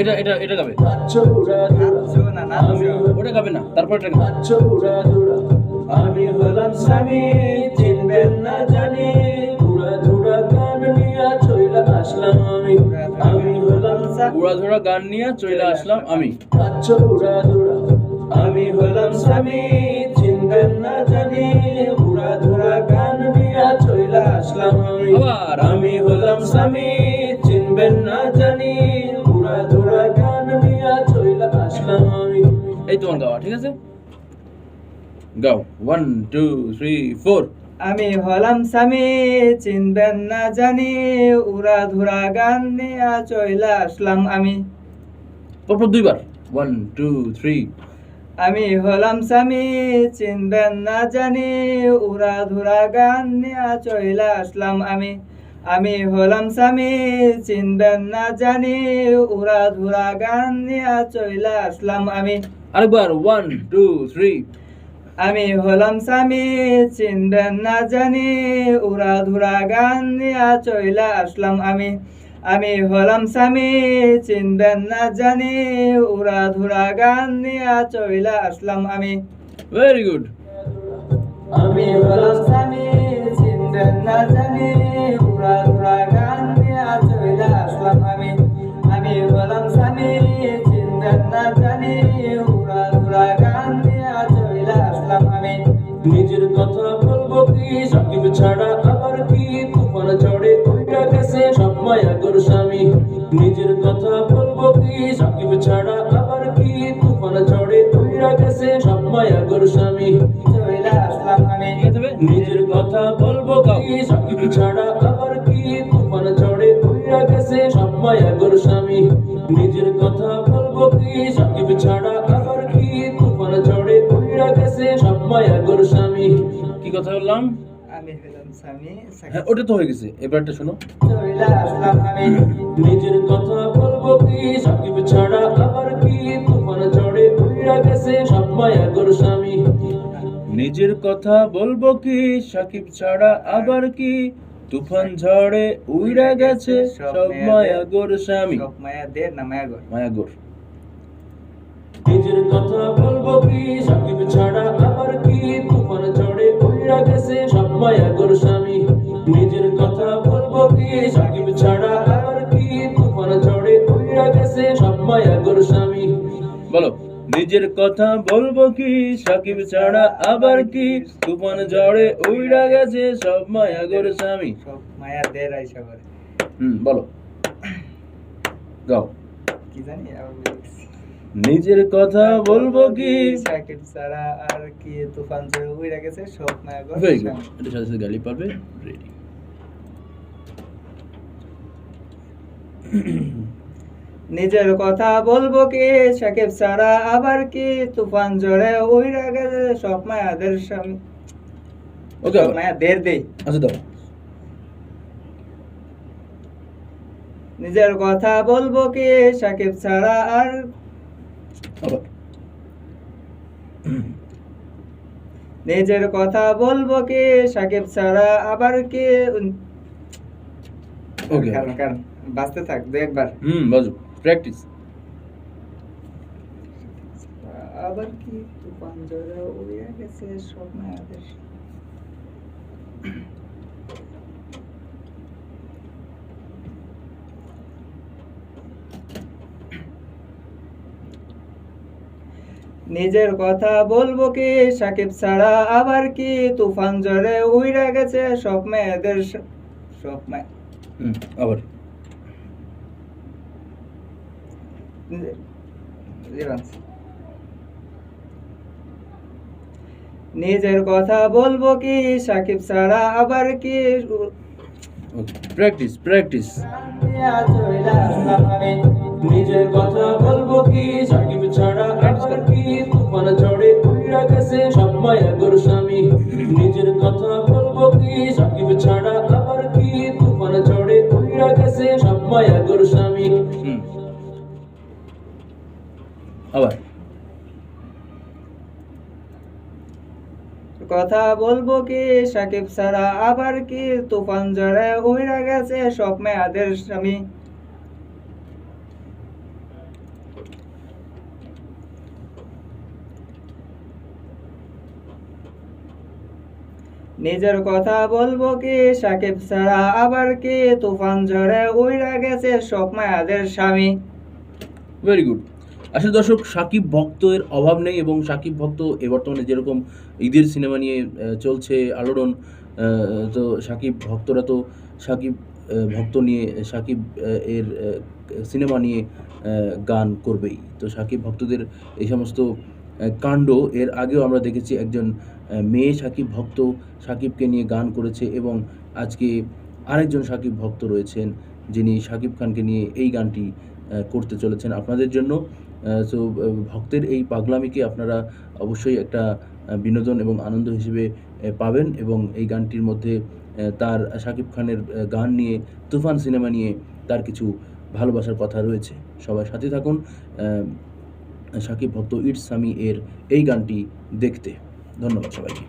এটা এটা এটা গাবে। ওটা গাবে না তারপর এটা আমি হলাম স্বামী চিনবেন না জানি। ধুরা গান নিয়া চইলা আসলাম আমি। আমি হলাম স্বামী। উড়াধুরা গান নিয়ে চলে আসলাম আমি। আচ্ছা উড়া দুরা আমি হলাম স্বামী চিনবেন না জানি। উড়া ধুরা গান নিয়া চইলা আসলাম আমি। আবার। আমি হলাম স্বামী এই তোমার গাওয়া ঠিক আছে? গাও ওয়ান টু থ্রি ফোর আমি হলাম স্বামী চিনবেন না জানি উড়া ধুরা গান নিয়া চইলা আসলাম আমি। পরপর দুইবার। ওয়ান টু থ্রি আমি হলাম স্বামী চিনবেন না জানি উড়া ধুরা গান নিয়া চইলা আসলাম আমি। আমি হলাম স্বামী চিনবেন না জানি উড়া ধুরা গান নিয়া চইলা আসলাম আমি। আরেকবার ওয়ান টু থ্রি আমি হলাম স্বামী চিনবেন না জানি উড়া ধুরা গান নিয়া চইলা আসলাম আমি। আমি হলাম স্বামী চিনবেন না জানি উড়া ধুরা গান নিয়া চইলা আসলাম আমি। ভেরি গুড আমি হলাম স্বামী চিনবেন না জানি আসলাম আমি আমি হলাম স্বামী চিনবেন না জানি। উড়া ধুরা গান নিয়া চইলা আসলাম আমি। নিজের কথা বলব কি সাকিব ছাড়া আবার কি? তুফান চড়ে উইটা গেছে সব মায়া গর স্বামী। নিজের কথা বলব কি সাকিব ছাড়া আবার কি? তুফান চড়ে উইটা গেছে সব মায়া গর স্বামী। চইলা আসলাম আমি। নিজের কথা বলব কি সাকিব ছাড়া আবার কি? তুফান চড়ে উইটা গেছে মায়া গর স্বামী। নিজের কথা বলব কি? সাকিব ছাড়া আবার কি? তুফান চড়ে উইটা গেছে সব মায়া গর স্বামী। কি কথা বললাম? আমি হলাম স্বামী হ্যাঁ ওটা তো হয়ে গেছে। এবারটা শোনো। চইলা আসলাম আমি। নিজের কথা বলব কি? সাকিব ছাড়া আবার কি? তুফান চড়ে উইরা গেছে সব মায়া গর স্বামী। নিজের কথা বলব কি? সাকিব ছাড়া আবার কি? তুফান ঝড়ে উইরা গেছে সব মায়া গোর স্বামী। সব মায়া দের না মায়া গর মায়া গোর নিজের কথা বলব কি সাকিব ছাড়া আবার কি? তুফান চড়ে উইরা গেছে সব মায়া গর স্বামী। নিজের কথা বলব কি সাকিব ছাড়া আবার কি? তুফান উইরা গেছে সব মায়া গর স্বামী। বলো। নিজের কথা বলব কি? সাকিব ছাড়া আবার কি? তুফান ঝড়ে উইরা গেছে সব মায়া গোর স্বামী। সব মায়া দের আইসা করে। হুম বলো। গাও কি জানি। নিজের কথা বলব কি? সাকিব ছাড়া আর কি? তুফান জোরে উইরা গেছে সব মায়া স্বামী। এটা সাথে সাথে গালি পারবে রেডি নিজের কথা বলব কি? সাকিব ছাড়া আবার কি? তুফান জোরে উইরা গেছে সব মায়াদের স্বামী। ওকে সব দেই। আচ্ছা দাও। নিজের কথা বলব কি? সাকিব ছাড়া আর নিজের কথা বলব কি? সাকিব ছাড়া আবার কি? ওকে কারণ কারণ। বাঁচতে থাক দু একবার। হুম বাজু প্র্যাকটিস আবার কি তুফান জোরে উড়িয়ে গেছে সব মায়াদের নিজের কথা বলব কি সাকিব ছাড়া আবার কি? তুফান জোরে উইরা গেছে সব মেয়েদের সব মেয়ে আবার। নিজের কথা বলব কি সাকিব ছাড়া আবার কি? প্র্যাকটিস প্র্যাকটিস নিজের কথা বলব কি সাকিব ছাড়া আবার কি? তুফান চড়ে উইরা গেছে সব মায়া গর স্বামী। নিজের কথা বলব কি সাকিব ছাড়া আবার কি? তুফান গেছে সব মায়া গর স্বামী। হুম। আবার। কথা বলব কি সাকিব ছাড়া আবার কি? তুফান জড়ে উইরা গেছে সব মেয়াদের স্বামী। নিজের কথা বলব কি সাকিব ছাড়া আবার কি? তুফান ঝড়ে উইরা গেছে সব মায়াদের স্বামী। ভেরি গুড আসলে দর্শক, সাকিব ভক্তের অভাব নেই এবং সাকিব ভক্ত এ বর্তমানে যেরকম ঈদের সিনেমা নিয়ে চলছে আলোড়ন তো সাকিব ভক্তরা তো সাকিব ভক্ত নিয়ে, সাকিব এর সিনেমা নিয়ে গান করবেই। তো সাকিব ভক্তদের এই সমস্ত কাণ্ড, এর আগেও আমরা দেখেছি একজন মেয়ে সাকিব ভক্ত সাকিবকে নিয়ে গান করেছে এবং আজকে আরেকজন সাকিব ভক্ত রয়েছেন যিনি সাকিব খানকে নিয়ে এই গানটি করতে চলেছেন। আপনাদের জন্য সো ভক্তের এই পাগলামিকে আপনারা অবশ্যই একটা বিনোদন এবং আনন্দ হিসেবে পাবেন এবং এই গানটির মধ্যে তার শাকিব খানের গান নিয়ে, তুফান সিনেমা নিয়ে তার কিছু ভালোবাসার কথা রয়েছে। সবাই সাথে থাকুন শাকিব ভক্ত ইটস সামি এর এই গানটি দেখতে। ধন্যবাদ সবাইকে।